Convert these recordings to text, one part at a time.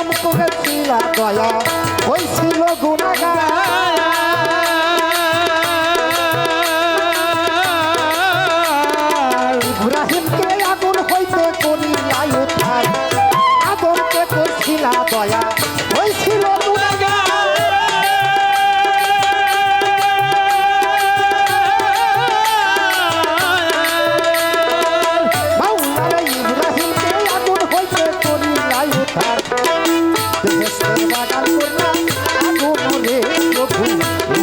কেমন করেছিল দয়া হয়েছিল গুণাগার।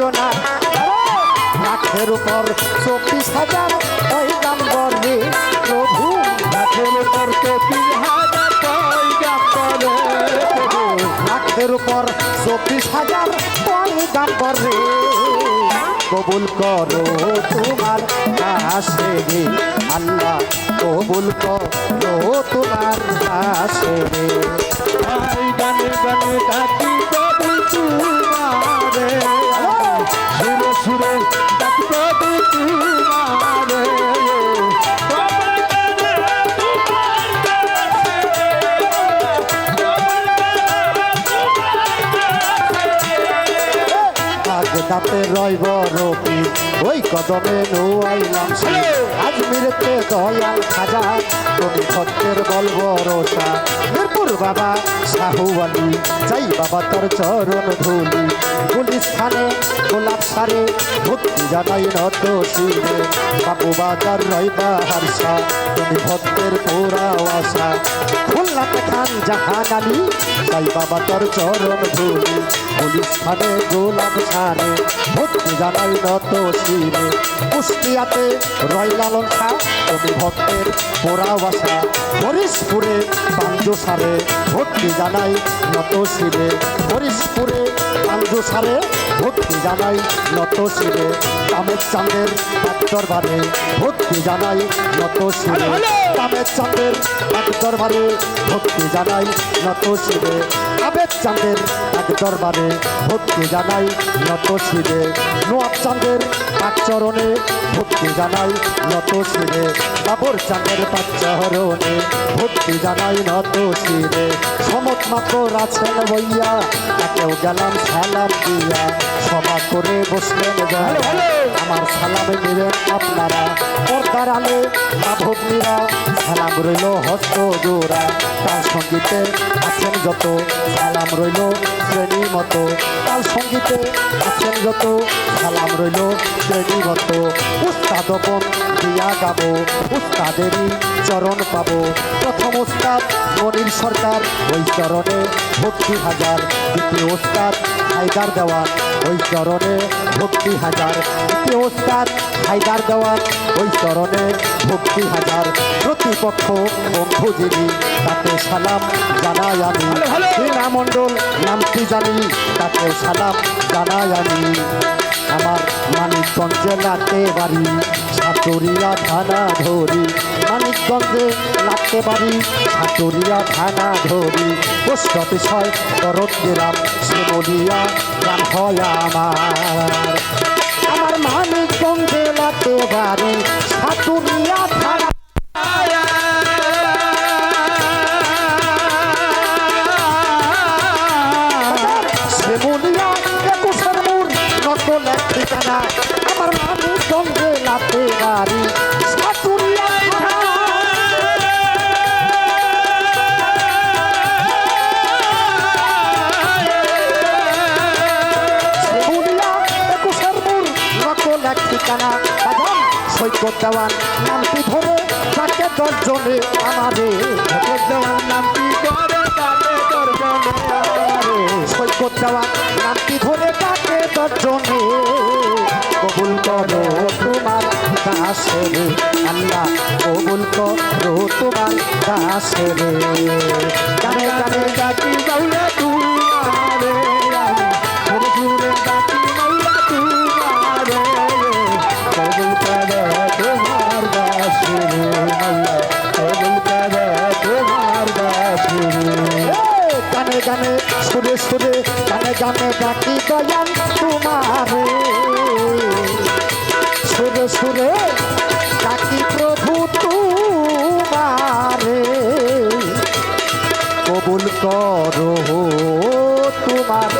ইমাম দুই জনা লাখের উপর চব্বিশ হাজার পয়গাম্বর রে প্রভু লাখের উপর চব্বিশ হাজার পয়গাম্বরে প্রভু লাখের উপর চব্বিশ হাজার পয়গাম্বর রে কবুল করো তোমার রে আল্লাহ, কবুল করো তোমার কাছে রে গানে গানে রইব রবি ওই কদমে নোয়াইলাম আজমিরেতে দয়াল খাজা। তুমি ভক্তের বলব রোসা মিরপুর বাবা শাহু আলী যাই বাবা তোর চরণ ধুলি। পুলিশ গুলিস্থানে গোলাপ সারে, ভক্তি জানাই নত শিরে বাবু বাজার রইবা হারসা তুমি ভক্তের পোড়া আশা খুলনাতে খান জাহান আলী, যাই বাবা তোর চরণ ধুলি। পুলিশ গুলিস্থানে গোলাপ সারে ভক্তি জানাই নত শিরে কুষ্টিয়াতে রয় লালন খা তুমি ভক্তের পোড়া বাসা হরিশপুরে পাঞ্জু সারে ভক্তি জানাই নত শিরে হরিশপুরে পাঞ্জু সারে ভক্তি জানাই নত শিরে কামের চাঁদের এক দরবারে ভক্তি জানাই নত শিরে কামের চাঁদের এক দরবারে ভক্তি জানাই নত শিরে আবেদ চাঁদের এক দরবারে ভক্তি জানাই নত শিরে নোয়াব চাঁদের এক চরণে ভক্তি জানাই নত শিরে বাবর চাঁদের পাঁচ চরণে ভক্তি জানাই নত শিরে সমত মাত্র আছেন বইয়া তাকেও গেলাম সালাম দিয়া। সভা করে বসলেন আমার সালামে নেবেন আপনারা। পর্দার আলে মাধবনীরা সালাম রইল হস্ত জোড়া তার সঙ্গীতে আছেন যত সালাম রইল শ্রেণি মতো। তার সঙ্গীতে আছেন যত সালাম রইল শ্রেণি মতো। উস্তাদপন দিয়া গাবো উস্তাদেরই চরণ পাব। প্রথম ওস্তাদ মনির সরকার, ওই চরণে ভক্তি হাজার। দ্বিতীয় ওস্তাদ হায়দার দেওয়ান। ওই চরণে ভক্তি হাজার। দ্বিতীয় উস্তাদ হায়দার দেওয়ান ওই চরণে ভক্তি হাজার। প্রতিপক্ষ বন্ধুজীবী তাকে সালাম জানাই আমি। রীনা মণ্ডল নামটি জানি? তাকেও সালাম জানাই আমি। আমার মানিকগঞ্জে লাগতে বাড়ি সাতুরিয়া থানা ধরি। মানিকগঞ্জে লাগতে বাড়ি সাতুরিয়া থানা ধরি। পোস্ট অফিস হয় দরদ গ্রাম শিমলিয়া হয় আমার। আমার মানিকগঞ্জে লাগতে পারে সাতুরিয়া ঠিকানা বাজান সৈকত দেওয়ান নামটি ধরে তাকে দশজনে আমারে। দেওয়ার নামটি করে তাকে দর্শনে আমারে। সৈকত দেওয়ান নামটি ধরে তাকে দশজনে কবুল করো তোমার দাসের। আল্লাহ কবুল করো তোমার দাসের। গানে গানে ডাকি মাওলা তোমারে গানে ডাকি দয়াল তোমারে। সুরে সুরে ডাকি প্রভু তোমারে। কবুল করো তোমার।